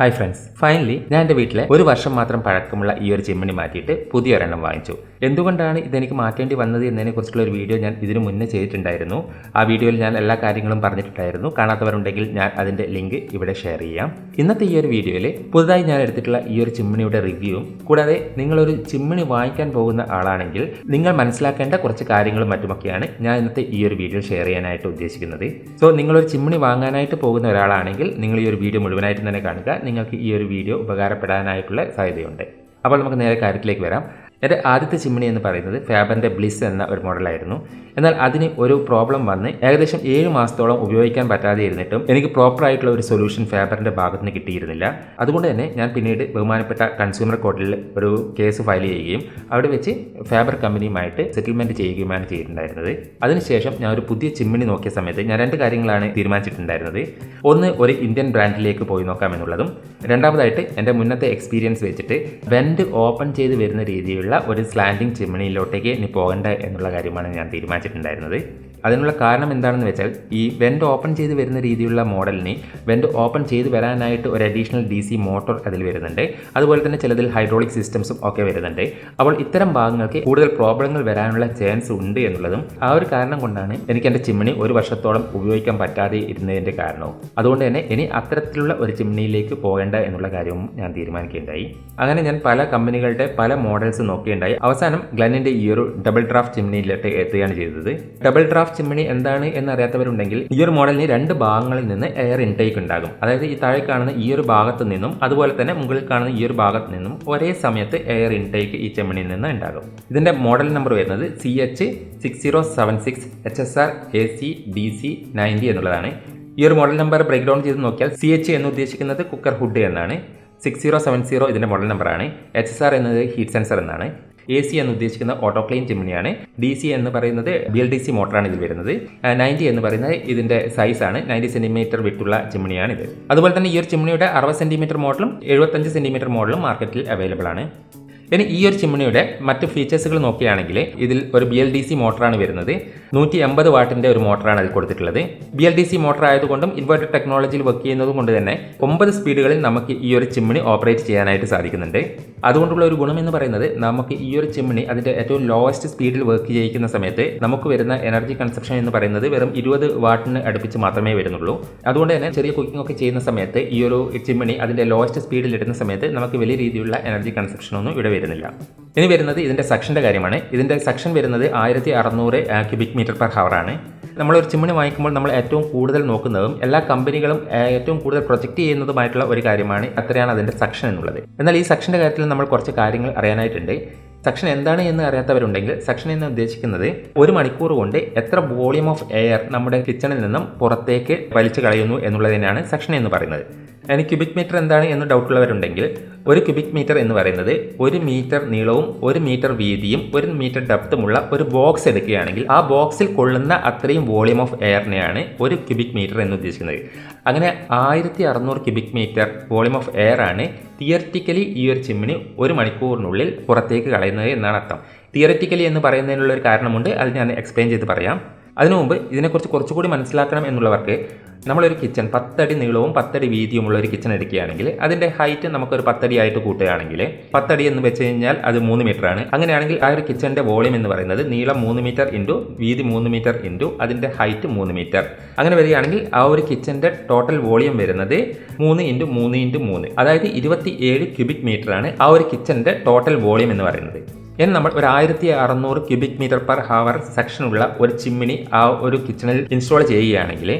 Hi friends finally ഞാൻ എന്റെ വീട്ടിലെ ഒരു വർഷം മാത്രം പഴക്കമുള്ള ഈ ഒരു ചിമ്മിണി മാറ്റിയിട്ട് പുതിയൊരെണ്ണം വാങ്ങിച്ചു. എന്തുകൊണ്ടാണ് ഇതെനിക്ക് മാറ്റേണ്ടി വന്നത് എന്നതിനെ കുറിച്ചുള്ള ഒരു വീഡിയോ ഞാൻ ഇതിനു മുന്നേ ചെയ്തിട്ടുണ്ടായിരുന്നു. ആ വീഡിയോയിൽ ഞാൻ എല്ലാ കാര്യങ്ങളും പറഞ്ഞിട്ടുണ്ടായിരുന്നു. കാണാത്തവരുണ്ടെങ്കിൽ ഞാൻ അതിന്റെ ലിങ്ക് ഇവിടെ ഷെയർ ചെയ്യാം. ഇന്നത്തെ ഈ ഒരു വീഡിയോയിൽ പുതുതായി ഞാൻ എടുത്തിട്ടുള്ള ഈ ഒരു ചിമ്മിണിയുടെ റിവ്യൂവും കൂടാതെ നിങ്ങളൊരു ചിമ്മിണി വാങ്ങിക്കാൻ പോകുന്ന ആളാണെങ്കിൽ നിങ്ങൾ മനസ്സിലാക്കേണ്ട കുറച്ച് കാര്യങ്ങളും മറ്റുമൊക്കെയാണ് ഞാൻ ഇന്നത്തെ ഈ ഒരു വീഡിയോ ഷെയർ ചെയ്യാനായിട്ട് ഉദ്ദേശിക്കുന്നത്. സോ നിങ്ങളൊരു ചിമ്മിണി വാങ്ങാനായിട്ട് പോകുന്ന ഒരാളാണെങ്കിൽ നിങ്ങൾ ഈ ഒരു വീഡിയോ മുഴുവനായിട്ട് തന്നെ കാണുക. നിങ്ങൾക്ക് ഈ ഒരു വീഡിയോ ഉപകാരപ്പെടാനായിട്ടുള്ള സാധ്യതയുണ്ട്. അപ്പോൾ നമുക്ക് നേരെ കാര്യത്തിലേക്ക് വരാം. എന്റെ ആദ്യത്തെ ചിമ്മിണി എന്ന് പറയുന്നത് ഫാബറിന്റെ ബ്ലിസ് എന്ന ഒരു മോഡലായിരുന്നു. എന്നാൽ അതിന് ഒരു പ്രോബ്ലം വന്ന് ഏകദേശം ഏഴ് മാസത്തോളം ഉപയോഗിക്കാൻ പറ്റാതെ ഇരുന്നിട്ടും എനിക്ക് പ്രോപ്പറായിട്ടുള്ള ഒരു സൊല്യൂഷൻ ഫാബറിന്റെ ഭാഗത്ത് നിന്ന് കിട്ടിയിരുന്നില്ല. അതുകൊണ്ട് തന്നെ ഞാൻ പിന്നീട് ബഹുമാനപ്പെട്ട കൺസ്യൂമർ കോർട്ടിൽ ഒരു കേസ് ഫയൽ ചെയ്യുകയും അവിടെ വെച്ച് ഫാബർ കമ്പനിയുമായിട്ട് സെറ്റിൽമെന്റ് ചെയ്യുകയുമാണ് ചെയ്തിട്ടുണ്ടായിരുന്നത്. അതിനുശേഷം ഞാൻ ഒരു പുതിയ ചിമ്മിണി നോക്കിയ സമയത്ത് ഞാൻ രണ്ട് കാര്യങ്ങളാണ് തീരുമാനിച്ചിട്ടുണ്ടായിരുന്നത്. ഒന്ന് ഒരു ഇന്ത്യൻ ബ്രാൻഡിലേക്ക് പോയി നോക്കാമെന്നുള്ളതും രണ്ടാമതായിട്ട് എന്റെ മുന്നത്തെ എക്സ്പീരിയൻസ് വെച്ചിട്ട് വെൻഡ് ഓപ്പൺ ചെയ്ത് വരുന്ന രീതിയിലുള്ള ഒരു സ്ലാൻഡിങ് ചിമ്മിണിയിലോട്ടേക്ക് ഇനി പോകേണ്ട എന്നുള്ള കാര്യമാണ് ഞാൻ തീരുമാനിച്ചിട്ടുണ്ടായിരുന്നത്. അതിനുള്ള കാരണം എന്താണെന്ന് വെച്ചാൽ ഈ വെൻഡ് ഓപ്പൺ ചെയ്ത് വരുന്ന രീതിയിലുള്ള മോഡലിന് വെൻഡ് ഓപ്പൺ ചെയ്ത് വരാനായിട്ട് ഒരു അഡീഷണൽ ഡി സി മോട്ടോർ അതിൽ വരുന്നുണ്ട്. അതുപോലെ തന്നെ ചിലതിൽ ഹൈഡ്രോളിക് സിസ്റ്റംസും ഒക്കെ വരുന്നുണ്ട്. അപ്പോൾ ഇത്തരം ഭാഗങ്ങൾക്ക് കൂടുതൽ പ്രോബ്ലങ്ങൾ വരാനുള്ള ചാൻസ് ഉണ്ട് എന്നുള്ളതും ആ ഒരു കാരണം കൊണ്ടാണ് എനിക്ക് എന്റെ ചിമ്മിണി ഒരു വർഷത്തോളം ഉപയോഗിക്കാൻ പറ്റാതെ ഇരുന്നതിന്റെ കാരണവും. അതുകൊണ്ട് തന്നെ ഇനി അത്തരത്തിലുള്ള ഒരു ചിമ്മിണിയിലേക്ക് പോകേണ്ട എന്നുള്ള കാര്യവും ഞാൻ തീരുമാനിക്കുകയുണ്ടായി. അങ്ങനെ ഞാൻ പല കമ്പനികളുടെ പല മോഡൽസ് നോക്കുകയുണ്ടായി അവസാനം ഗ്ലനിന്റെ ഈ ഒരു ഡബിൾ ഡ്രാഫ്റ്റ് ചിമ്മിണിയിലോട്ട് എത്തുകയാണ് ചെയ്തത്. ഡബിൾ ഡ്രാഫ്റ്റ് ചിമ്മിണി എന്താണ് എന്ന് അറിയാത്തവരുണ്ടെങ്കിൽ ഈ ഒരു മോഡലിന് രണ്ട് ഭാഗങ്ങളിൽ നിന്ന് എയർ ഇൻടേക്ക് ഉണ്ടാകും. അതായത് ഈ താഴെ കാണുന്ന ഈ ഒരു ഭാഗത്ത് നിന്നും അതുപോലെ തന്നെ മുകളിൽ കാണുന്ന ഈ ഒരു ഭാഗത്ത് നിന്നും ഒരേ സമയത്ത് എയർ ഇൻടേക്ക് ഈ ചെമ്മണിയിൽ നിന്ന് ഉണ്ടാകും. ഇതിന്റെ മോഡൽ നമ്പർ വരുന്നത് C H six zero seven six H S R A C D C ninety എന്നുള്ളതാണ്. ഈ ഒരു മോഡൽ നമ്പർ ബ്രേക്ക് ഡൗൺ ചെയ്ത് നോക്കിയാൽ സി എച്ച് എന്ന് ഉദ്ദേശിക്കുന്നത് കുക്കർ ഹുഡ് എന്നാണ്. സിക്സ് സീറോ സെവൻ സീറോ ഇതിന്റെ മോഡൽ നമ്പറാണ് എച്ച് എസ് ആർ എന്നത് ഹീറ്റ് സെൻസർ എന്നാണ്. എ സി എന്ന് ഉദ്ദേശിക്കുന്ന ഓട്ടോക്ലെയിൻ ചിമ്മിണിയാണ് ഡി സി എന്ന് പറയുന്നത് ബി എൽ ഡി സി മോട്ടറാണ് ഇതിൽ വരുന്നത്. നയന്റി എന്ന് പറയുന്നത് ഇതിന്റെ സൈസാണ് നയന്റി സെന്റിമീറ്റർ വിട്ടുള്ള ചിമ്മിണിയാണ് ഇത്. അതുപോലെ തന്നെ ഈ ഒരു ചിമ്മിണിയുടെ അറുപത് സെന്റിമീറ്റർ മോഡലും എഴുപത്തഞ്ച് സെന്റിമീറ്റർ മോഡലും മാർക്കറ്റിൽ അവൈലബിൾ ആണ്. ഇനി ഈ ഒരു ചിമ്മിണിയുടെ മറ്റ് ഫീച്ചേഴ്സുകൾ നോക്കുകയാണെങ്കിൽ ഇതിൽ ഒരു ബി എൽ ഡി സി മോട്ടറാണ് വരുന്നത്. നൂറ്റി എൺപത് വാട്ടിന്റെ ഒരു മോട്ടറാണ് അതിൽ കൊടുത്തിട്ടുള്ളത്. B L D C motor ആയതുകൊണ്ടും ഇൻവേർട്ടർ ടെക്നോളജിയിൽ വർക്ക് ചെയ്യുന്നത് കൊണ്ട് തന്നെ ഒമ്പത് സ്പീഡുകളിൽ നമുക്ക് ഈ ഒരു ചിമ്മിണി ഓപ്പറേറ്റ് ചെയ്യാനായിട്ട് സാധിക്കുന്നുണ്ട്. അതുകൊണ്ടുള്ള ഒരു ഗുണം എന്ന് പറയുന്നത് നമുക്ക് ഈ ഒരു ചിമ്മിണി അതിന്റെ ഏറ്റവും ലോവസ്റ്റ് സ്പീഡിൽ വർക്ക് ചെയ്യിക്കുന്ന സമയത്ത് നമുക്ക് വരുന്ന എനർജി കൺസപ്ഷൻ എന്ന് പറയുന്നത് വെറും ഇരുപത് വാട്ടിന് അടുപ്പിച്ച് മാത്രമേ വരുന്നുള്ളൂ. അതുകൊണ്ട് തന്നെ ചെറിയ കുക്കിംഗ് ഒക്കെ ചെയ്യുന്ന സമയത്ത് ഈ ഒരു ചിമ്മിണി അതിന്റെ ലോവസ്റ്റ് സ്പീഡിൽ ഇടുന്ന സമയത്ത് നമുക്ക് വലിയ രീതിയിലുള്ള എനർജി കൺസപ്ഷൻ ഒന്നും ഇവിടെ വരുന്നില്ല. ഇനി വരുന്നത് ഇതിന്റെ സെക്ഷന്റെ കാര്യമാണ്. ഇതിന്റെ സെക്ഷൻ വരുന്നത് ആയിരത്തി അറുന്നൂറ് ക്യൂബിക് മീറ്റർ പെർ ഹവറാണ്. നമ്മളൊരു ചിമ്മിണി വാങ്ങിക്കുമ്പോൾ നമ്മൾ ഏറ്റവും കൂടുതൽ നോക്കുന്നതും എല്ലാ കമ്പനികളും ഏറ്റവും കൂടുതൽ പ്രൊജക്റ്റ് ചെയ്യുന്നതുമായിട്ടുള്ള ഒരു കാര്യമാണ് അത്രയാണ് അതിന്റെ സെക്ഷൻ എന്നുള്ളത്. എന്നാൽ ഈ സെക്ഷന്റെ കാര്യത്തിൽ നമ്മൾ കുറച്ച് കാര്യങ്ങൾ അറിയാനായിട്ടുണ്ട്. സെക്ഷൻ എന്താണ് എന്ന് അറിയാത്തവരുണ്ടെങ്കിൽ സെക്ഷൻ എന്ന് ഉദ്ദേശിക്കുന്നത് ഒരു മണിക്കൂർ കൊണ്ട് എത്ര വോളിയം ഓഫ് എയർ നമ്മുടെ കിച്ചണിൽ നിന്നും പുറത്തേക്ക് വലിച്ചു കളയുന്നു എന്നുള്ളതിനാണ് സെക്ഷൻ എന്ന് പറയുന്നത്. അതിന് ക്യൂബിക് മീറ്റർ എന്താണ് എന്ന് ഡൗട്ടുള്ളവരുണ്ടെങ്കിൽ ഒരു ക്യൂബിക് മീറ്റർ എന്ന് പറയുന്നത് ഒരു മീറ്റർ നീളവും ഒരു മീറ്റർ വീതിയും ഒരു മീറ്റർ ഡെപ്തുമുള്ള ഒരു ബോക്സ് എടുക്കുകയാണെങ്കിൽ ആ ബോക്സിൽ കൊള്ളുന്ന അത്രയും വോളിയം ഓഫ് എയറിനെയാണ് ഒരു ക്യൂബിക് മീറ്റർ എന്ന് ഉദ്ദേശിക്കുന്നത്. അങ്ങനെ ആയിരത്തി അറുന്നൂറ് cubic metre volume of air ആണ് തിയററ്റിക്കലി ഈ ഒരു ചിമ്മിണി ഒരു മണിക്കൂറിനുള്ളിൽ പുറത്തേക്ക് കളയുന്നത് എന്നാണ് അർത്ഥം. തിയററ്റിക്കലി എന്ന് പറയുന്നതിനുള്ള ഒരു കാരണമുണ്ട്. അത് ഞാൻ എക്സ്പ്ലെയിൻ ചെയ്ത് പറയാം. അതിനു മുമ്പ് ഇതിനെക്കുറിച്ച് കുറച്ചുകൂടി മനസ്സിലാക്കണം എന്നുള്ളവർക്ക് നമ്മളൊരു കിച്ചൺ പത്തടി നീളവും പത്തടി വീതിയുമുള്ള ഒരു കിച്ചൺ എടുക്കുകയാണെങ്കിൽ അതിന്റെ ഹൈറ്റ് നമുക്കൊരു പത്തടി ആയിട്ട് കൂട്ടുകയാണെങ്കിൽ പത്തടി എന്ന് വെച്ച് കഴിഞ്ഞാൽ അത് മൂന്ന് മീറ്റർ ആണ്. അങ്ങനെയാണെങ്കിൽ ആ ഒരു കിച്ചന്റെ വോളിയം എന്ന് പറയുന്നത് നീളം മൂന്ന് മീറ്റർ ഇന്റു വീതി മൂന്ന് മീറ്റർ ഇന്റു അതിന്റെ ഹൈറ്റ് മൂന്ന് മീറ്റർ അങ്ങനെ വരികയാണെങ്കിൽ ആ ഒരു കിച്ചന്റെ ടോട്ടൽ വോളിയം വരുന്നത് മൂന്ന് ഇന്റു മൂന്ന് ഇന്റു മൂന്ന്. അതായത് ഇരുപത്തി ഏഴ് ക്യൂബിക് മീറ്റർ ആണ് ആ ഒരു കിച്ചന്റെ ടോട്ടൽ വോളിയം എന്ന് പറയുന്നത്. ഇനി നമ്മൾ ഒരു ആയിരത്തി അറുന്നൂറ് ക്യൂബിക് മീറ്റർ പെർ ഹവർ സെക്ഷനുള്ള ഒരു ചിമ്മിനി ആ ഒരു കിച്ചണിൽ ഇൻസ്റ്റാൾ ചെയ്യുകയാണെങ്കിൽ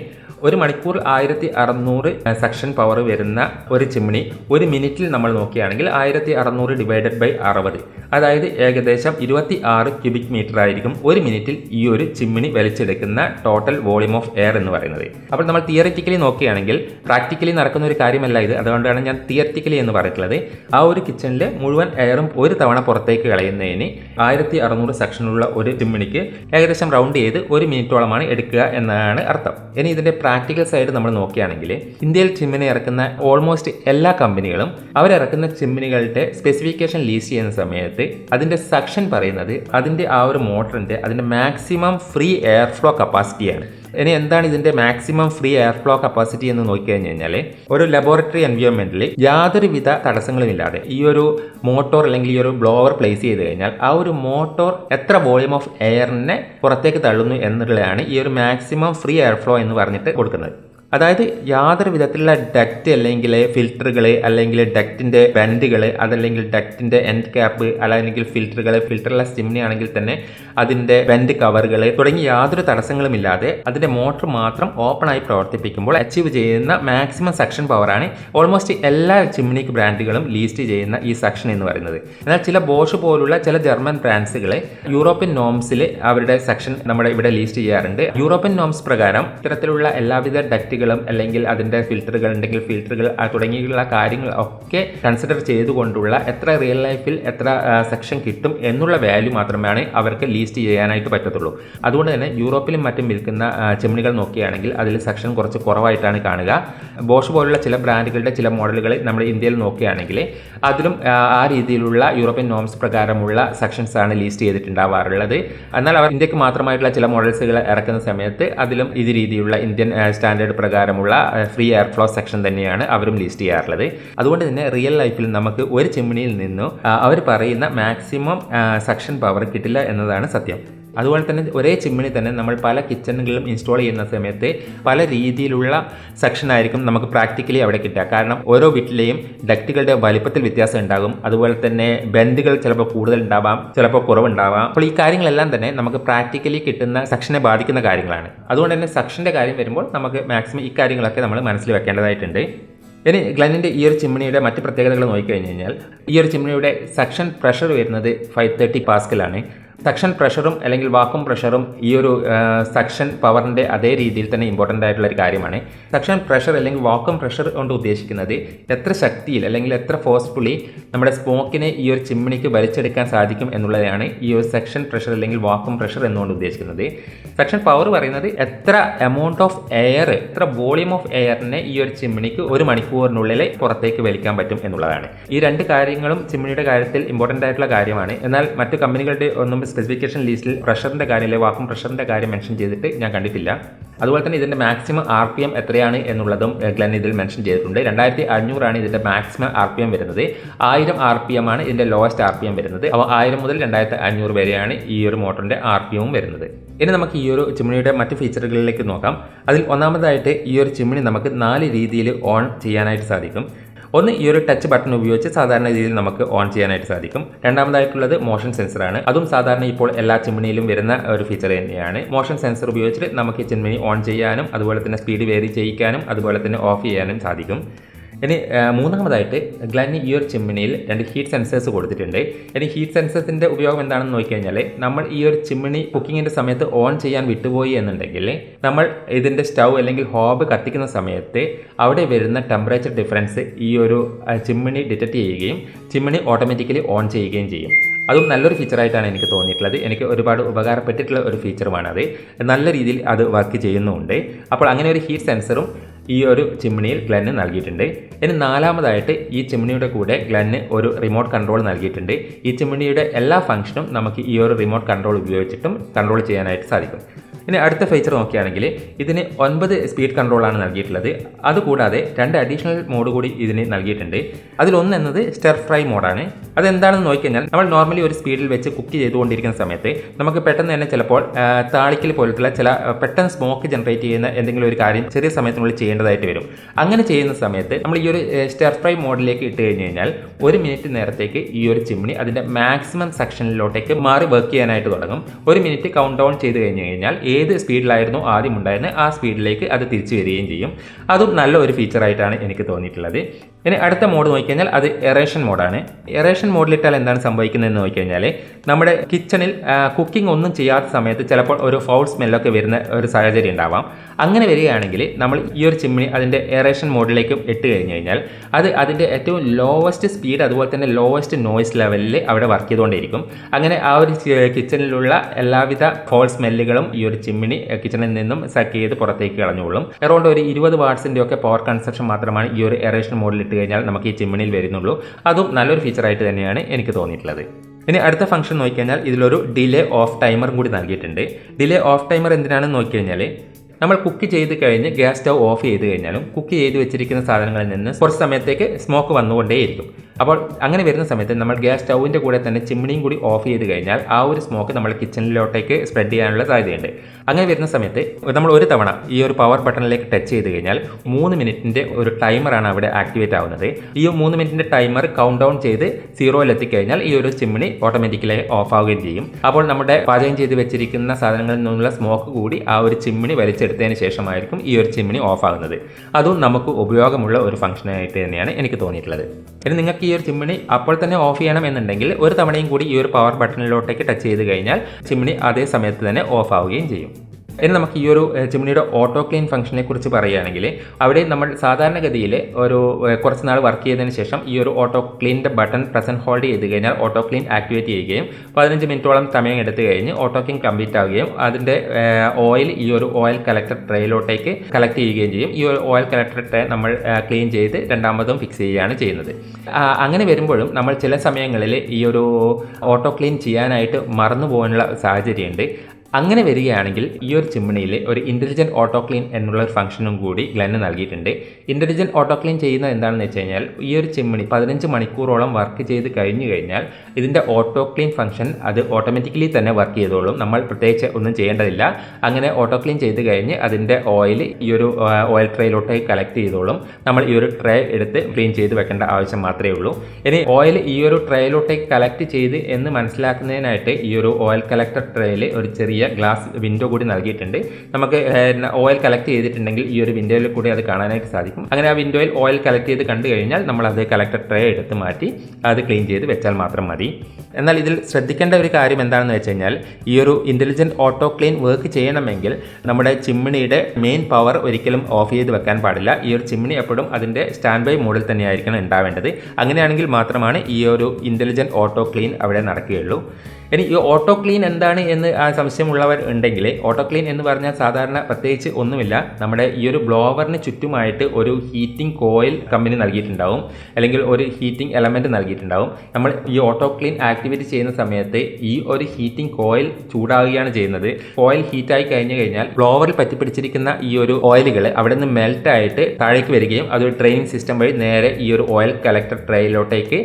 ഒരു മണിക്കൂർ ആയിരത്തി അറുന്നൂറ് സെക്ഷൻ പവർ വരുന്ന ഒരു ചിമ്മിണി ഒരു മിനിറ്റിൽ നമ്മൾ നോക്കുകയാണെങ്കിൽ ആയിരത്തി അറുന്നൂറ് ഡിവൈഡഡ് ബൈ അറുപത്. അതായത് ഏകദേശം ഇരുപത്തി ആറ് ക്യൂബിക് മീറ്റർ ആയിരിക്കും ഒരു മിനിറ്റിൽ ഈ ഒരു ചിമ്മിണി വലിച്ചെടുക്കുന്ന ടോട്ടൽ വോളിയം ഓഫ് എയർ എന്ന് പറയുന്നത്. അപ്പോൾ നമ്മൾ തിയററ്റിക്കലി നോക്കുകയാണെങ്കിൽ പ്രാക്ടിക്കലി നടക്കുന്ന ഒരു കാര്യമല്ല ഇത്. അതുകൊണ്ടാണ് ഞാൻ തിയററ്റിക്കലി എന്ന് പറഞ്ഞിട്ടുള്ളത്. ആ ഒരു കിച്ചണിൽ മുഴുവൻ എയറും ഒരു തവണ പുറത്തേക്ക് കളയുന്നതിന് ആയിരത്തി അറുന്നൂറ് സെക്ഷനുള്ള ഒരു ചിമ്മിണിക്ക് ഏകദേശം റൗണ്ട് ചെയ്ത് ഒരു മിനിറ്റോളമാണ് എടുക്കുക എന്നാണ് അർത്ഥം. ഇനി ഇതിന്റെ പ്രാക്ടിക്കൽ സൈഡ് നമ്മൾ നോക്കുകയാണെങ്കിൽ ഇന്ത്യയിൽ ചിമ്മിനെ ഇറക്കുന്ന ഓൾമോസ്റ്റ് എല്ലാ കമ്പനികളും അവരിറക്കുന്ന ചിമ്മിനികളുടെ സ്പെസിഫിക്കേഷൻ ലീസ് ചെയ്യുന്ന സമയത്ത് അതിന്റെ സക്ഷൻ പറയുന്നത് അതിന്റെ ആ ഒരു മോട്ടറിന്റെ അതിന്റെ മാക്സിമം ഫ്രീ എയർ ഫ്ലോ കപ്പാസിറ്റിയാണ് ഇനി എന്താണ് ഇതിന്റെ maximum free air flow capacity എന്ന് നോക്കിക്കഴിഞ്ഞ് കഴിഞ്ഞാൽ ഒരു ലബോറട്ടറി എൻവയോൺമെന്റിൽ യാതൊരുവിധ തടസ്സങ്ങളും ഇല്ലാതെ ഈ ഒരു മോട്ടോർ അല്ലെങ്കിൽ ഈ ഒരു ബ്ലോവർ പ്ലേസ് ചെയ്ത് കഴിഞ്ഞാൽ ആ ഒരു മോട്ടോർ എത്ര വോളിയം ഓഫ് എയറിനെ പുറത്തേക്ക് തള്ളുന്നു എന്നുള്ളതാണ് ഈ ഒരു മാക്സിമം ഫ്രീ എയർ ഫ്ലോ എന്ന് പറഞ്ഞിട്ട് കൊടുക്കുന്നത്. അതായത് യാതൊരു വിധത്തിലുള്ള ഡക്റ്റ് അല്ലെങ്കിൽ ഫിൽറ്ററുകൾ അല്ലെങ്കിൽ ഡക്റ്റിന്റെ ബെൻഡുകൾ അതല്ലെങ്കിൽ ഡക്റ്റിന്റെ എൻഡ് ക്യാപ്പ് അല്ലെങ്കിൽ ഫിൽറ്ററുകൾ ഫിൽറ്ററുള്ള സ്റ്റിമിനി ആണെങ്കിൽ തന്നെ അതിന്റെ ബെൻഡ് കവറുകൾ തുടങ്ങി യാതൊരു തടസ്സങ്ങളുമില്ലാതെ അതിന്റെ മോട്ടർ മാത്രം ഓപ്പൺ ആയി പ്രവർത്തിപ്പിക്കുമ്പോൾ അച്ചീവ് ചെയ്യുന്ന മാക്സിമം സക്ഷൻ പവറാണ് ഓൾമോസ്റ്റ് എല്ലാ ചിമ്മിനി ബ്രാൻഡുകളും ലീസ്റ്റ് ചെയ്യുന്ന ഈ സക്ഷൻ എന്ന് പറയുന്നത്. എന്നാൽ ചില ബോഷ് പോലുള്ള ചില ജർമ്മൻ ബ്രാൻഡ്സുകൾ യൂറോപ്യൻ നോംസിൽ അവരുടെ സക്ഷൻ നമ്മുടെ ഇവിടെ ലീസ്റ്റ് ചെയ്യാറുണ്ട്. യൂറോപ്യൻ നോംസ് പ്രകാരം ഇത്തരത്തിലുള്ള എല്ലാവിധ ഡക്റ്റുകളും അല്ലെങ്കിൽ അതിന്റെ ഫിൽറ്ററുകൾ ഉണ്ടെങ്കിൽ ഫിൽറ്ററുകൾ തുടങ്ങിയുള്ള കാര്യങ്ങൾ ഒക്കെ കൺസിഡർ ചെയ്തുകൊണ്ടുള്ള എത്ര റിയൽ ലൈഫിൽ എത്ര സെക്ഷൻ കിട്ടും എന്നുള്ള വാല്യൂ മാത്രമാണ് അവർക്ക് ലീസ്റ്റ് ചെയ്യാനായിട്ട് പറ്റത്തുള്ളൂ. അതുകൊണ്ട് തന്നെ യൂറോപ്പിലും മറ്റും വിൽക്കുന്ന ചിമ്മിണികൾ നോക്കുകയാണെങ്കിൽ അതിൽ സെക്ഷൻ കുറച്ച് കുറവായിട്ടാണ് കാണുക. ബോഷ് പോലുള്ള ചില ബ്രാൻഡുകളുടെ ചില മോഡലുകൾ നമ്മൾ ഇന്ത്യയിൽ നോക്കുകയാണെങ്കിൽ അതിലും ആ രീതിയിലുള്ള യൂറോപ്യൻ നോംസ് പ്രകാരമുള്ള സെക്ഷൻസ് ആണ് ലീസ്റ്റ് ചെയ്തിട്ടുണ്ടാവാറുള്ളത്. എന്നാൽ അവർ ഇന്ത്യയ്ക്ക് മാത്രമായിട്ടുള്ള ചില മോഡൽസുകൾ ഇറക്കുന്ന സമയത്ത് അതിലും ഇത് രീതിയിലുള്ള ഇന്ത്യൻ സ്റ്റാൻഡേർഡ് പ്രകാരമുള്ള ഫ്രീ എയർ ഫ്ലോ സെക്ഷൻ തന്നെയാണ് അവരും ലിസ്റ്റ് ചെയ്യാറുള്ളത്. അതുകൊണ്ട് തന്നെ റിയൽ ലൈഫിൽ നമുക്ക് ഒരു ചിമ്മിണിയിൽ നിന്നും അവർ പറയുന്ന മാക്സിമം സക്ഷൻ പവർ കിട്ടില്ല എന്നതാണ് സത്യം. അതുപോലെ തന്നെ ഒരേ ചിമ്മിണി തന്നെ നമ്മൾ പല കിച്ചണുകളിലും ഇൻസ്റ്റാൾ ചെയ്യുന്ന സമയത്ത് പല രീതിയിലുള്ള സെക്ഷൻ ആയിരിക്കും നമുക്ക് പ്രാക്ടിക്കലി അവിടെ കിട്ടുക. കാരണം ഓരോ വീട്ടിലെയും ഡക്റ്റുകളുടെ വലിപ്പത്തിൽ വ്യത്യാസം ഉണ്ടാകും. അതുപോലെ തന്നെ ബെൻഡുകൾ ചിലപ്പോൾ കൂടുതൽ ഉണ്ടാവാം ചിലപ്പോൾ കുറവുണ്ടാവാം. അപ്പോൾ ഈ കാര്യങ്ങളെല്ലാം തന്നെ നമുക്ക് പ്രാക്ടിക്കലി കിട്ടുന്ന സെക്ഷനെ ബാധിക്കുന്ന കാര്യങ്ങളാണ്. അതുകൊണ്ട് തന്നെ സെക്ഷന്റെ കാര്യം വരുമ്പോൾ നമുക്ക് മാക്സിമം ഈ കാര്യങ്ങളൊക്കെ നമ്മൾ മനസ്സിൽ വെക്കേണ്ടതായിട്ടുണ്ട്. ഇനി ഗ്ലനിന്റെ ഈ ഒരു ചിമ്മിണിയുടെ മറ്റ് പ്രത്യേകതകൾ നോക്കിക്കഴിഞ്ഞ് കഴിഞ്ഞാൽ ഈ ഒരു ചിമ്മിണിയുടെ സെക്ഷൻ പ്രഷർ വരുന്നത് ഫൈവ് തേർട്ടി പാസ്കലാണ് സക്ഷൻ പ്രഷറും അല്ലെങ്കിൽ വാക്കും പ്രഷറും ഈ ഒരു സക്ഷൻ പവറിന്റെ അതേ രീതിയിൽ തന്നെ ഇമ്പോർട്ടന്റ് ആയിട്ടുള്ള ഒരു കാര്യമാണ്. സക്ഷൻ പ്രഷർ അല്ലെങ്കിൽ വാക്കും പ്രഷർ കൊണ്ട് ഉദ്ദേശിക്കുന്നത് എത്ര ശക്തിയിൽ അല്ലെങ്കിൽ എത്ര ഫോഴ്സ്ഫുള്ളി നമ്മുടെ സ്മോക്കിനെ ഈ ഒരു ചിമ്മിണിക്ക് വലിച്ചെടുക്കാൻ സാധിക്കും എന്നുള്ളതാണ് ഈ ഒരു സെക്ഷൻ പ്രഷർ അല്ലെങ്കിൽ വാക്കും പ്രഷർ എന്നുകൊണ്ട് ഉദ്ദേശിക്കുന്നത്. സെക്ഷൻ പവർ പറയുന്നത് എത്ര എമൗണ്ട് ഓഫ് എയർ എത്ര വോളിയം ഓഫ് എയറിനെ ഈ ഒരു ചിമ്മിണിക്ക് ഒരു മണിക്കൂറിനുള്ളിൽ പുറത്തേക്ക് വലിക്കാൻ പറ്റും എന്നുള്ളതാണ്. ഈ രണ്ട് കാര്യങ്ങളും ചിമ്മിണിയുടെ കാര്യത്തിൽ ഇമ്പോർട്ടന്റ് ആയിട്ടുള്ള കാര്യമാണ്. എന്നാൽ മറ്റു കമ്പനികളുടെ ഒന്നും സ്പെസിഫിക്കേഷൻ ലിസ്റ്റിൽ പ്രഷറിന്റെ കാര്യം അല്ലെങ്കിൽ വാക്കും പ്രഷറിന്റെ കാര്യം മെൻഷൻ ചെയ്തിട്ട് ഞാൻ കണ്ടിട്ടില്ല. അതുപോലെ തന്നെ ഇതിന്റെ മാക്സിമം ആർ പി എം എത്രയാണ് എന്നുള്ളതും ഗ്ലൻ ഇതിൽ മെൻഷൻ ചെയ്തിട്ടുണ്ട്. രണ്ടായിരത്തി അഞ്ഞൂറാണ് ഇതിന്റെ മാക്സിമം ആർ പി എം വരുന്നത്. ആയിരം ആർ പി എം ആണ് ഇതിന്റെ ലോവസ്റ്റ് ആർ പി എം വരുന്നത്. അപ്പോൾ ആയിരം മുതൽ രണ്ടായിരത്തി അഞ്ഞൂറ് വരെയാണ് ഈ ഒരു മോട്ടറിന്റെ ആർ പി എമ്മും വരുന്നത്. ഇനി നമുക്ക് ഈ ഒരു ചിമ്മിണിയുടെ മറ്റ് ഫീച്ചറുകളിലേക്ക് നോക്കാം. അതിൽ ഒന്നാമതായിട്ട് ഈ ഒരു ചിമ്മിണി നമുക്ക് നാല് രീതിയിൽ ഓൺ ചെയ്യാനായിട്ട് സാധിക്കും. ഒന്ന് ഈ ഒരു ടച്ച് ബട്ടൺ ഉപയോഗിച്ച് സാധാരണ രീതിയിൽ നമുക്ക് ഓൺ ചെയ്യാനായിട്ട് സാധിക്കും. രണ്ടാമതായിട്ടുള്ളത് മോഷൻ സെൻസറാണ് അതും സാധാരണ ഇപ്പോൾ എല്ലാ ചിമ്മിണിയിലും വരുന്ന ഒരു ഫീച്ചർ തന്നെയാണ്. മോഷൻ സെൻസർ ഉപയോഗിച്ചിട്ട് നമുക്ക് ഈ ചിമ്മിണി ഓൺ ചെയ്യാനും അതുപോലെ തന്നെ സ്പീഡ് വേരി ചെയ്യിക്കാനും അതുപോലെ തന്നെ ഓഫ് ചെയ്യാനും സാധിക്കും. ഇനി മൂന്നാമതായിട്ട് ഗ്ലാനി ഈ ഒരു ചിമ്മിണിയിൽ രണ്ട് ഹീറ്റ് സെൻസേഴ്സ് കൊടുത്തിട്ടുണ്ട്. ഇനി ഹീറ്റ് സെൻസേഴ്സിന്റെ ഉപയോഗം എന്താണെന്ന് നോക്കിക്കഴിഞ്ഞാൽ നമ്മൾ ഈ ഒരു ചിമ്മിണി കുക്കിങ്ങിന്റെ സമയത്ത് ഓൺ ചെയ്യാൻ വിട്ടുപോയി എന്നുണ്ടെങ്കിൽ നമ്മൾ ഇതിന്റെ സ്റ്റൗ അല്ലെങ്കിൽ ഹോബ് കത്തിക്കുന്ന സമയത്ത് അവിടെ വരുന്ന ടെമ്പറേച്ചർ ഡിഫറൻസ് ഈ ഒരു ചിമ്മിണി ഡിറ്റക്ട് ചെയ്യുകയും ചിമ്മിണി ഓട്ടോമാറ്റിക്കലി ഓൺ ചെയ്യുകയും ചെയ്യും. അതും നല്ലൊരു ഫീച്ചറായിട്ടാണ് എനിക്ക് തോന്നിയിട്ടുള്ളത്. എനിക്ക് ഒരുപാട് ഉപകാരപ്പെട്ടിട്ടുള്ള ഒരു ഫീച്ചറുമാണത് നല്ല രീതിയിൽ അത് വർക്ക് ചെയ്യുന്നുമുണ്ട് അപ്പോൾ അങ്ങനെ ഒരു ഹീറ്റ് സെൻസറും ഈ ഒരു ചിമ്മിണിയിൽ ഗ്ലന്ന് നൽകിയിട്ടുണ്ട്. ഇനി നാലാമതായിട്ട് ഈ ചിമ്മിണിയുടെ കൂടെ ഗ്ലന്ന് ഒരു റിമോട്ട് കൺട്രോൾ നൽകിയിട്ടുണ്ട്. ഈ ചിമ്മിണിയുടെ എല്ലാ ഫംഗ്ഷനും നമുക്ക് ഈ ഒരു റിമോട്ട് കൺട്രോൾ ഉപയോഗിച്ചിട്ടും കൺട്രോൾ ചെയ്യാനായിട്ട് സാധിക്കും. ഇനി അടുത്ത ഫീച്ചർ നോക്കുകയാണെങ്കിൽ ഇതിന് ഒൻപത് സ്പീഡ് കൺട്രോളാണ് നൽകിയിട്ടുള്ളത്. അതുകൂടാതെ രണ്ട് അഡീഷണൽ മോഡ് കൂടി ഇതിന് നൽകിയിട്ടുണ്ട്. അതിലൊന്ന് എന്നത് സ്റ്റെർ ഫ്രൈ മോഡാണ് അതെന്താണെന്ന് നോക്കിക്കഴിഞ്ഞാൽ നമ്മൾ നോർമലി ഒരു സ്പീഡിൽ വെച്ച് കുക്ക് ചെയ്തുകൊണ്ടിരിക്കുന്ന സമയത്ത് നമുക്ക് പെട്ടെന്ന് തന്നെ ചിലപ്പോൾ താളിക്കൽ പോലത്തുള്ള ചില പെട്ടെന്ന് സ്മോക്ക് ജനറേറ്റ് ചെയ്യുന്ന എന്തെങ്കിലും ഒരു കാര്യം ചെറിയ സമയത്തിനുള്ളിൽ ചെയ്യേണ്ടതായിട്ട് വരും. അങ്ങനെ ചെയ്യുന്ന സമയത്ത് നമ്മൾ ഈ ഒരു സ്റ്റെർ ഫ്രൈ മോഡിലേക്ക് ഇട്ട് കഴിഞ്ഞ് കഴിഞ്ഞാൽ ഒരു മിനിറ്റ് നേരത്തേക്ക് ഈ ഒരു ചിമ്മിണി അതിന്റെ മാക്സിമം സെക്ഷനിലോട്ടേക്ക് മാറി വർക്ക് ചെയ്യാനായിട്ട് തുടങ്ങും. ഒരു മിനിറ്റ് കൗണ്ട് ഡൗൺ ചെയ്ത് കഴിഞ്ഞ് കഴിഞ്ഞാൽ ഏത് സ്പീഡിലായിരുന്നു ആദ്യം ഉണ്ടായിരുന്നത് ആ സ്പീഡിലേക്ക് അത് തിരിച്ചു വരികയും ചെയ്യും. അതും നല്ല ഒരു ഫീച്ചറായിട്ടാണ് എനിക്ക് തോന്നിയിട്ടുള്ളത്. ഇനി അടുത്ത മോഡ് നോക്കിക്കഴിഞ്ഞാൽ അത് എറേഷൻ മോഡാണ്. എറേഷൻ മോഡിലിട്ടാൽ എന്താണ് സംഭവിക്കുന്നതെന്ന് നോക്കിക്കഴിഞ്ഞാൽ നമ്മുടെ കിച്ചണിൽ കുക്കിംഗ് ഒന്നും ചെയ്യാത്ത സമയത്ത് ചിലപ്പോൾ ഒരു ഫൗൾ സ്മെല്ലൊക്കെ വരുന്ന ഒരു സാഹചര്യം ഉണ്ടാവാം. അങ്ങനെ വരികയാണെങ്കിൽ നമ്മൾ ഈ ഒരു ചിമ്മിണി അതിന്റെ എറേഷൻ മോഡിലേക്ക് ഇട്ട് കഴിഞ്ഞ് കഴിഞ്ഞാൽ അത് അതിന്റെ ഏറ്റവും ലോവസ്റ്റ് സ്പീഡ് അതുപോലെ തന്നെ ലോവസ്റ്റ് നോയ്സ് ലെവലിൽ അവിടെ വർക്ക് ചെയ്തുകൊണ്ടിരിക്കും അങ്ങനെ ആ ഒരു കിച്ചണിലുള്ള എല്ലാവിധ ഫോൾ സ്മെല്ലുകളും ഈ ഒരു ചിമ്മിണി കിച്ചണിൽ നിന്നും സക്ക് ചെയ്ത് പുറത്തേക്ക് കളഞ്ഞോളും. അറൗണ്ട് ഒരു ഇരുപത് വാട്സിന്റെ ഒക്കെ പവർ കൺസപ്ഷൻ മാത്രമാണ് ഈ ഒരു എറേഷൻ മോഡിൽ ഇട്ട് കഴിഞ്ഞാൽ നമുക്ക് ഈ ചിമ്മിണിയിൽ വരുന്നുള്ളൂ. അതും നല്ലൊരു ഫീച്ചറായിട്ട് തന്നെയാണ് എനിക്ക് തോന്നിയിട്ടുള്ളത്. ഇനി അടുത്ത ഫംഗ്ഷൻ നോക്കിക്കഴിഞ്ഞാൽ ഇതിലൊരു ഡിലേ ഓഫ് ടൈമറും കൂടി നൽകിയിട്ടുണ്ട്. ഡിലേ ഓഫ് ടൈമർ എന്തിനാണെന്ന് നോക്കിക്കഴിഞ്ഞാൽ നമ്മൾ കുക്ക് ചെയ്ത് കഴിഞ്ഞ് ഗ്യാസ് സ്റ്റൗ ഓഫ് ചെയ്ത് കഴിഞ്ഞാലും കുക്ക് ചെയ്ത് വെച്ചിരിക്കുന്ന സാധനങ്ങളിൽ നിന്ന് കുറച്ച് സമയത്തേക്ക് സ്മോക്ക് വന്നുകൊണ്ടേയിരിക്കും. അപ്പോൾ അങ്ങനെ വരുന്ന സമയത്ത് നമ്മൾ ഗ്യാസ് സ്റ്റൗവിന്റെ കൂടെ തന്നെ ചിമ്മിണിയും കൂടി ഓഫ് ചെയ്ത് കഴിഞ്ഞാൽ ആ ഒരു സ്മോക്ക് നമ്മൾ കിച്ചണിലോട്ടേക്ക് സ്പ്രെഡ് ചെയ്യാനുള്ള സാധ്യതയുണ്ട്. അങ്ങനെ വരുന്ന സമയത്ത് നമ്മൾ ഒരു തവണ ഈ ഒരു പവർ ബട്ടണിലേക്ക് ടച്ച് ചെയ്ത് കഴിഞ്ഞാൽ മൂന്ന് മിനിറ്റിന്റെ ഒരു ടൈമറാണ് അവിടെ ആക്ടിവേറ്റ് ആവുന്നത്. ഈ മൂന്ന് മിനിറ്റിന്റെ ടൈമർ കൗണ്ട് ഡൗൺ ചെയ്ത് സീറോയിൽ എത്തിക്കഴിഞ്ഞാൽ ഈ ഒരു ചിമ്മിണി ഓട്ടോമാറ്റിക്കലായി ഓഫ് ആവുകയും ചെയ്യും. അപ്പോൾ നമ്മുടെ പാചകം ചെയ്ത് വെച്ചിരിക്കുന്ന സാധനങ്ങളിൽ നിന്നുള്ള സ്മോക്ക് കൂടി ആ ഒരു ചിമ്മിണി വലിച്ചെടുത്തതിന് ശേഷമായിരിക്കും ഈ ഒരു ചിമ്മിണി ഓഫ് ആകുന്നത്. അതും നമുക്ക് ഉപയോഗമുള്ള ഒരു ഫംഗ്ഷനായിട്ട് തന്നെയാണ് എനിക്ക് തോന്നിയിട്ടുള്ളത്. ഇനി നിങ്ങൾക്ക് ഈ ഒരു ചിമ്മിണി അപ്പോൾ തന്നെ ഓഫ് ചെയ്യണം എന്നുണ്ടെങ്കിൽ ഒരു തവണയും കൂടി ഈ ഒരു പവർ ബട്ടണിലോട്ടേക്ക് ടച്ച് ചെയ്ത് കഴിഞ്ഞാൽ ചിമ്മിണി അതേ സമയത്ത് തന്നെ ഓഫ് ആവുകയും ചെയ്യും. ഇനി നമുക്ക് ഈ ഒരു ചിമ്മിനിയുടെ ഓട്ടോ ക്ലീൻ ഫംഗ്ഷനെ കുറിച്ച് പറയുകയാണെങ്കിൽ അവിടെ നമ്മൾ സാധാരണഗതിയിൽ ഒരു കുറച്ച് നാൾ വർക്ക് ചെയ്തതിന് ശേഷം ഈ ഒരു ഓട്ടോ ക്ലീനിന്റെ ബട്ടൺ പ്രസന്റ് ഹോൾഡ് ചെയ്ത് കഴിഞ്ഞാൽ ഓട്ടോ ക്ലീൻ ആക്ടിവേറ്റ് ചെയ്യുകയും പതിനഞ്ച് മിനിറ്റോളം സമയം എടുത്തു കഴിഞ്ഞ് ഓട്ടോ ക്ലീൻ കംപ്ലീറ്റ് ആവുകയും അതിന്റെ ഓയിൽ ഈ ഒരു ഓയിൽ കലക്ടർ ട്രേയിലോട്ടേക്ക് കളക്ട് ചെയ്യുകയും ചെയ്യും. ഈ ഒരു ഓയിൽ കലക്ടർ ട്രേ നമ്മൾ ക്ലീൻ ചെയ്ത് രണ്ടാമതും ഫിക്സ് ചെയ്യുകയാണ് ചെയ്യുന്നത്. അങ്ങനെ വരുമ്പോഴും നമ്മൾ ചില സമയങ്ങളിൽ ഈ ഒരു ഓട്ടോ ക്ലീൻ ചെയ്യാനായിട്ട് മറന്നു പോകാനുള്ള സാഹചര്യമുണ്ട്. അങ്ങനെ വരികയാണെങ്കിൽ ഈ ഒരു ചിമ്മിണിയിൽ ഒരു ഇന്റലിജന്റ് ഓട്ടോ ക്ലീൻ എന്നുള്ള ഒരു ഫംഗ്ഷനും കൂടി ഗ്ലെന്ന് നൽകിയിട്ടുണ്ട്. ഇന്റലിജന്റ് ഓട്ടോ ക്ലീൻ ചെയ്യുന്നത് എന്താണെന്ന് വെച്ച് കഴിഞ്ഞാൽ ഈ ഒരു ചിമ്മിണി പതിനഞ്ച് മണിക്കൂറോളം വർക്ക് ചെയ്ത് കഴിഞ്ഞു കഴിഞ്ഞാൽ ഇതിന്റെ ഓട്ടോ ക്ലീൻ ഫംഗ്ഷൻ അത് ഓട്ടോമാറ്റിക്കലി തന്നെ വർക്ക് ചെയ്തോളും. നമ്മൾ പ്രത്യേകിച്ച് ഒന്നും ചെയ്യേണ്ടതില്ല. അങ്ങനെ ഓട്ടോ ക്ലീൻ ചെയ്ത് കഴിഞ്ഞ് അതിന്റെ ഓയിൽ ഈ ഒരു ഓയിൽ ട്രേയിലോട്ട് കളക്ട് ചെയ്തോളും. നമ്മൾ ഈ ഒരു ട്രേ എടുത്ത് ക്ലീൻ ചെയ്ത് വെക്കേണ്ട ആവശ്യം മാത്രമേ ഉള്ളൂ. ഇനി ഓയിൽ ഈ ഒരു ട്രേയിലോട്ടേക്ക് കളക്ട് ചെയ്ത് എന്ന് മനസ്സിലാക്കുന്നതിനായിട്ട് ഈ ഒരു ഓയിൽ കളക്ടർ ട്രേയിൽ ഒരു ചെറിയ ഗ്ലാസ് വിൻഡോ കൂടി നൽകിയിട്ടുണ്ട്. നമുക്ക് ഓയിൽ കളക്ട് ചെയ്തിട്ടുണ്ടെങ്കിൽ ഈ ഒരു വിൻഡോയിൽ കൂടി അത് കാണാനായിട്ട് സാധിക്കും. അങ്ങനെ ആ വിൻഡോയിൽ ഓയിൽ കളക്ട് ചെയ്ത് കണ്ടു കഴിഞ്ഞാൽ നമ്മൾ അത് കളക്ടർ ട്രേ എടുത്ത് മാറ്റി അത് ക്ലീൻ ചെയ്ത് വെച്ചാൽ മാത്രം മതി. എന്നാൽ ഇതിൽ ശ്രദ്ധിക്കേണ്ട ഒരു കാര്യം എന്താണെന്ന് വെച്ച് കഴിഞ്ഞാൽ ഈ ഒരു ഇന്റലിജന്റ് ഓട്ടോ ക്ലീൻ വർക്ക് ചെയ്യണമെങ്കിൽ നമ്മുടെ ചിമ്മിണിയുടെ മെയിൻ പവർ ഒരിക്കലും ഓഫ് ചെയ്ത് വെക്കാൻ പാടില്ല. ഈ ഒരു ചിമ്മിണി എപ്പോഴും അതിന്റെ സ്റ്റാൻഡ് ബൈ മോഡിൽ തന്നെയായിരിക്കണം ഉണ്ടാവേണ്ടത്. അങ്ങനെയാണെങ്കിൽ മാത്രമാണ് ഈ ഒരു ഇന്റലിജന്റ് ഓട്ടോ ക്ലീൻ അവിടെ നടക്കുകയുള്ളൂ. ഇനി ഈ ഓട്ടോ ക്ലീൻ എന്താണ് എന്ന് ആ സംശയമുള്ളവർ ഉണ്ടെങ്കിൽ ഓട്ടോ ക്ലീൻ എന്ന് പറഞ്ഞാൽ സാധാരണ പ്രത്യേകിച്ച് ഒന്നുമില്ല. നമ്മുടെ ഈ ഒരു ബ്ലോവറിന് ചുറ്റുമായിട്ട് ഒരു ഹീറ്റിംഗ് കോയിൽ കമ്പനി നൽകിയിട്ടുണ്ടാവും. അല്ലെങ്കിൽ ഒരു ഹീറ്റിംഗ് എലമെന്റ് നൽകിയിട്ടുണ്ടാവും. നമ്മൾ ഈ ഓട്ടോ ക്ലീൻ ആക്ടിവേറ്റ് ചെയ്യുന്ന സമയത്ത് ഈ ഒരു ഹീറ്റിംഗ് കോയിൽ ചൂടാവുകയാണ് ചെയ്യുന്നത്. കോയിൽ ഹീറ്റായി കഴിഞ്ഞു കഴിഞ്ഞാൽ ബ്ലോവറിൽ പറ്റിപ്പിടിച്ചിരിക്കുന്ന ഈ ഒരു ഓയിലുകൾ അവിടെ നിന്ന് മെൽറ്റ് ആയിട്ട് താഴേക്ക് വരികയും അതൊരു ട്രെയിനിങ് സിസ്റ്റം വഴി നേരെ ഈ ഒരു ഓയിൽ കലക്ടർ ട്രെയിലോട്ടേക്ക്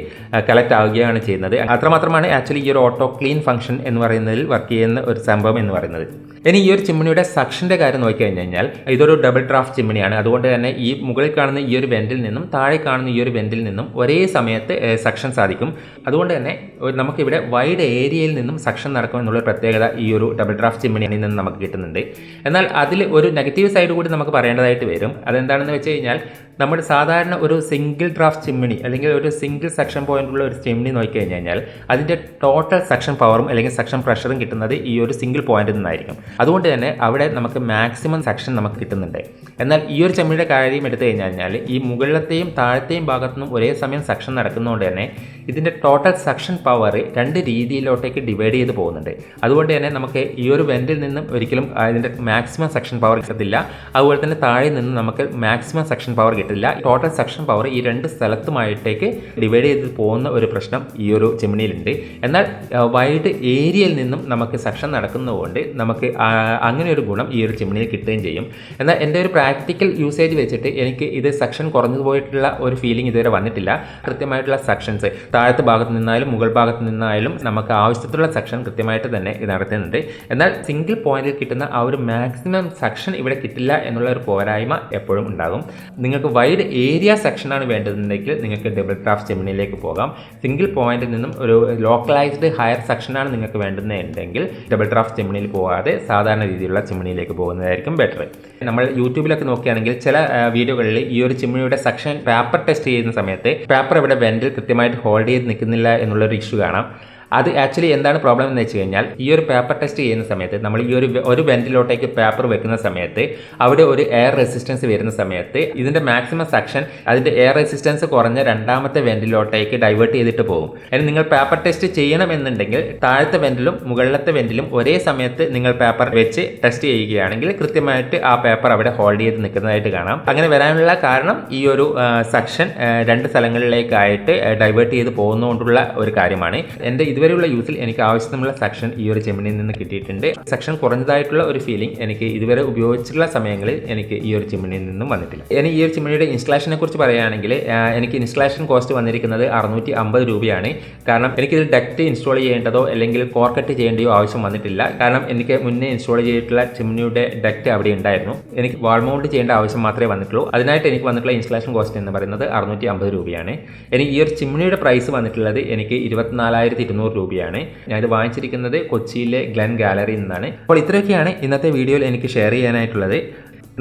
കലക്ട് ആവുകയാണ് ചെയ്യുന്നത്. അത്രമാത്രമാണ് ആക്ച്വലി ഈ ഒരു ഓട്ടോ ക്ലീൻ ഫംഗ്ഷൻ എന്ന് പറയുന്നതിൽ വർക്ക് ചെയ്യുന്ന ഒരു സംഭവം എന്ന് പറയുന്നത്. ഇനി ഈ ഒരു ചിമ്മിണിയുടെ സക്ഷന്റെ കാര്യം നോക്കി കഴിഞ്ഞു കഴിഞ്ഞാൽ ഇതൊരു ഡബിൾ ഡ്രാഫ്റ്റ് ചിമ്മിണിയാണ്. അതുകൊണ്ട് തന്നെ ഈ മുകളിൽ കാണുന്ന ഈ ഒരു വെന്റിൽ നിന്നും താഴെ കാണുന്ന ഈ ഒരു വെന്റിൽ നിന്നും ഒരേ സമയത്ത് സക്ഷൻ സാധിക്കും. അതുകൊണ്ട് തന്നെ നമുക്കിവിടെ വൈഡ് ഏരിയയിൽ നിന്നും സക്ഷൻ നടക്കും എന്നുള്ള പ്രത്യേകത ഈ ഒരു ഡബിൾ ഡ്രാഫ്റ്റ് ചിമ്മിണിയിൽ നിന്ന് നമുക്ക് കിട്ടുന്നുണ്ട്. എന്നാൽ അതിൽ ഒരു നെഗറ്റീവ് സൈഡ് കൂടി നമുക്ക് പറയേണ്ടതായിട്ട് വരും. അതെന്താണെന്ന് വെച്ച് കഴിഞ്ഞാൽ നമ്മുടെ സാധാരണ ഒരു സിംഗിൾ ഡ്രാഫ്റ്റ് ചിമ്മിണി അല്ലെങ്കിൽ ഒരു സിംഗിൾ സെക്ഷൻ പോയിന്റുള്ള ഒരു ചിമ്മിണി നോക്കി കഴിഞ്ഞ് കഴിഞ്ഞാൽ അതിന്റെ ടോട്ടൽ സെക്ഷൻ പവറും അല്ലെങ്കിൽ സെക്ഷൻ പ്രഷറും കിട്ടുന്നത് ഈ ഒരു സിംഗിൾ പോയിന്റിൽ നിന്നായിരിക്കും. അതുകൊണ്ട് തന്നെ അവിടെ നമുക്ക് മാക്സിമം സെക്ഷൻ നമുക്ക് കിട്ടുന്നുണ്ട്. എന്നാൽ ഈ ഒരു ചെമ്മിയുടെ കാര്യം എടുത്തു കഴിഞ്ഞു കഴിഞ്ഞാൽ ഈ മുകളിലത്തെയും താഴത്തെയും ഭാഗത്തു നിന്നും ഒരേ സമയം സെക്ഷൻ നടക്കുന്നതുകൊണ്ട് തന്നെ ഇതിന്റെ ടോട്ടൽ സെക്ഷൻ പവർ രണ്ട് രീതിയിലോട്ടേക്ക് ഡിവൈഡ് ചെയ്ത് പോകുന്നുണ്ട്. അതുകൊണ്ട് തന്നെ നമുക്ക് ഈ ഒരു വെന്റിൽ നിന്നും ഒരിക്കലും അതിന്റെ മാക്സിമം സെക്ഷൻ പവർ കിട്ടത്തില്ല. അതുപോലെ തന്നെ താഴെ നിന്ന് നമുക്ക് മാക്സിമം സെക്ഷൻ പവർ കിട്ടില്ല ടോട്ടൽ സെക്ഷൻ പവർ ഈ രണ്ട് സ്ഥലത്തുമായിട്ടേക്ക് ഡിവൈഡ് ചെയ്ത് പോകുന്ന ഒരു പ്രശ്നം ഈ ഒരു ചിമ്മിണിയിലുണ്ട് എന്നാൽ വൈഡ് ഏരിയയിൽ നിന്നും നമുക്ക് സെക്ഷൻ നടക്കുന്നതുകൊണ്ട് നമുക്ക് അങ്ങനെ ഒരു ഗുണം ഈ ഒരു ചിമ്മിണിയിൽ കിട്ടുകയും ചെയ്യും. എന്നാൽ എന്റെ ഒരു പ്രാക്ടിക്കൽ യൂസേജ് വെച്ചിട്ട് എനിക്ക് ഇത് സെക്ഷൻ കുറഞ്ഞു പോയിട്ടുള്ള ഒരു ഫീലിംഗ് ഇതുവരെ വന്നിട്ടില്ല. കൃത്യമായിട്ടുള്ള സെക്ഷൻസ് താഴത്തെ ഭാഗത്ത് നിന്നായാലും മുകൾ ഭാഗത്ത് നിന്നായാലും നമുക്ക് ആവശ്യത്തിലുള്ള സെക്ഷൻ കൃത്യമായിട്ട് തന്നെ നടത്തുന്നുണ്ട്. എന്നാൽ സിംഗിൾ പോയിന്റിൽ കിട്ടുന്ന ആ ഒരു മാക്സിമം സെക്ഷൻ ഇവിടെ കിട്ടില്ല എന്നുള്ള ഒരു പോരായ്മ എപ്പോഴും ഉണ്ടാകും. നിങ്ങൾക്ക് വൈഡ് ഏരിയ സെക്ഷനാണ് വേണ്ടതെന്നുണ്ടെങ്കിൽ നിങ്ങൾക്ക് ഡബിൾ ക്രാഫ്റ്റ് ജെമിനിയിലേക്ക് പോകാം. സിംഗിൾ പോയിന്റിൽ നിന്നും ഒരു ലോക്കലൈസ്ഡ് ഹയർ സെക്ഷനാണ് നിങ്ങൾക്ക് വേണ്ടുന്നതെങ്കിൽ ഡബിൾ ക്രാഫ്റ്റ് ജെമിനിയിൽ പോകാതെ സാധാരണ രീതിയിലുള്ള ചിമ്മിണിയിലേക്ക് പോകുന്നതായിരിക്കും ബെറ്റർ നമ്മൾ യൂട്യൂബിലൊക്കെ നോക്കുകയാണെങ്കിൽ ചില വീഡിയോകളിൽ ഈ ഒരു ചിമ്മിനിയുടെ സെക്ഷൻ പേപ്പർ ടെസ്റ്റ് ചെയ്യുന്ന സമയത്ത് പേപ്പർ ഇവിടെ വെന്റിൽ കൃത്യമായിട്ട് ഹോൾഡ് ചെയ്ത് നിൽക്കുന്നില്ല എന്നുള്ളൊരു ഇഷ്യൂ കാണാം. അത് ആക്ച്വലി എന്താണ് പ്രോബ്ലം എന്ന് വെച്ച് കഴിഞ്ഞാൽ ഈ ഒരു പേപ്പർ ടെസ്റ്റ് ചെയ്യുന്ന സമയത്ത് നമ്മൾ ഈ ഒരു ഒരു വെന്റിലോട്ടേക്ക് പേപ്പർ വെക്കുന്ന സമയത്ത് അവിടെ ഒരു എയർ റെസിസ്റ്റൻസ് വരുന്ന സമയത്ത് ഇതിന്റെ മാക്സിമം സെക്ഷൻ അതിന്റെ എയർ റെസിസ്റ്റൻസ് കുറഞ്ഞ രണ്ടാമത്തെ വെന്റിലോട്ടേക്ക് ഡൈവേർട്ട് ചെയ്തിട്ട് പോകും. അതിന് നിങ്ങൾ പേപ്പർ ടെസ്റ്റ് ചെയ്യണം എന്നുണ്ടെങ്കിൽ താഴത്തെ വെന്റിലും മുകളിലത്തെ വെന്റിലും ഒരേ സമയത്ത് നിങ്ങൾ പേപ്പർ വെച്ച് ടെസ്റ്റ് ചെയ്യുകയാണെങ്കിൽ കൃത്യമായിട്ട് ആ പേപ്പർ അവിടെ ഹോൾഡ് ചെയ്ത് നിൽക്കുന്നതായിട്ട് കാണാം. അങ്ങനെ വരാനുള്ള കാരണം ഈ ഒരു സെക്ഷൻ രണ്ട് സ്ഥലങ്ങളിലേക്കായിട്ട് ഡൈവേർട്ട് ചെയ്ത് പോകുന്നതുകൊണ്ടുള്ള ഒരു കാര്യമാണ്. എന്റെ ഇതുവരെ ഇതുവരെയുള്ള യൂസിൽ എനിക്ക് ആവശ്യത്തിനുള്ള സെക്ഷൻ ഈ ഒരു ചിമ്മിനിയിൽ നിന്ന് കിട്ടിയിട്ടുണ്ട്. സെക്ഷൻ കുറഞ്ഞതായിട്ടുള്ള ഒരു ഫീലിംഗ് എനിക്ക് ഇതുവരെ ഉപയോഗിച്ചിട്ടുള്ള സമയങ്ങളിൽ എനിക്ക് ഈ ഒരു ചിമ്മിനിയിൽ നിന്നും വന്നിട്ടില്ല. ഇനി ഈ ഒരു ചിമ്മിനിയുടെ ഇൻസ്റ്റലേഷനെ കുറിച്ച് പറയുകയാണെങ്കിൽ എനിക്ക് ഇൻസ്റ്റലേഷൻ കോസ്റ്റ് വന്നിരിക്കുന്നത് അറുന്നൂറ്റി അമ്പത് രൂപയാണ്. കാരണം എനിക്കിതിൽ ഡക്റ്റ് ഇൻസ്റ്റാൾ ചെയ്യേണ്ടതോ അല്ലെങ്കിൽ കോർ കട്ട് ചെയ്യേണ്ടയോ ആവശ്യം വന്നിട്ടില്ല. കാരണം എനിക്ക് മുന്നേ ഇൻസ്റ്റാൾ ചെയ്തിട്ടുള്ള ചിമ്മിനിയുടെ ഡക്റ്റ് അവിടെ ഉണ്ടായിരുന്നു. എനിക്ക് വാൾ മൗണ്ട് ചെയ്യേണ്ട ആവശ്യം മാത്രമേ വന്നിട്ടുള്ളൂ. അതിനായിട്ട് എനിക്ക് വന്നിട്ടുള്ള ഇൻസ്റ്റലേഷൻ കോസ്റ്റ് എന്ന് പറയുന്നത് അറുന്നൂറ്റി അമ്പത് രൂപയാണ്. ഇനി ഈ ഒരു ചിമ്മിനിയുടെ പ്രൈസ് വന്നിട്ടുള്ളത് എനിക്ക് ഇരുപത്തിനാലായിരത്തി ഇരുന്നൂറ് രൂപയാണ് ഞാനിത് വാങ്ങിച്ചിരിക്കുന്നത് കൊച്ചിയിലെ ഗ്ലൻ ഗാലറിയിൽ നിന്നാണ്. അപ്പോൾ ഇത്രയൊക്കെയാണ് ഇന്നത്തെ വീഡിയോയിൽ എനിക്ക് ഷെയർ ചെയ്യാനായിട്ടുള്ളത്.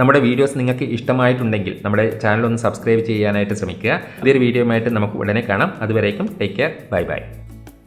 നമ്മുടെ വീഡിയോസ് നിങ്ങൾക്ക് ഇഷ്ടമായിട്ടുണ്ടെങ്കിൽ നമ്മുടെ ചാനൽ ഒന്ന് സബ്സ്ക്രൈബ് ചെയ്യാനായിട്ട് ശ്രമിക്കുക. പുതിയൊരു വീഡിയോയുമായിട്ട് നമുക്ക് ഉടനെ കാണാം. അതുവരേക്കും ടേക്ക് കെയർ ബൈ ബൈ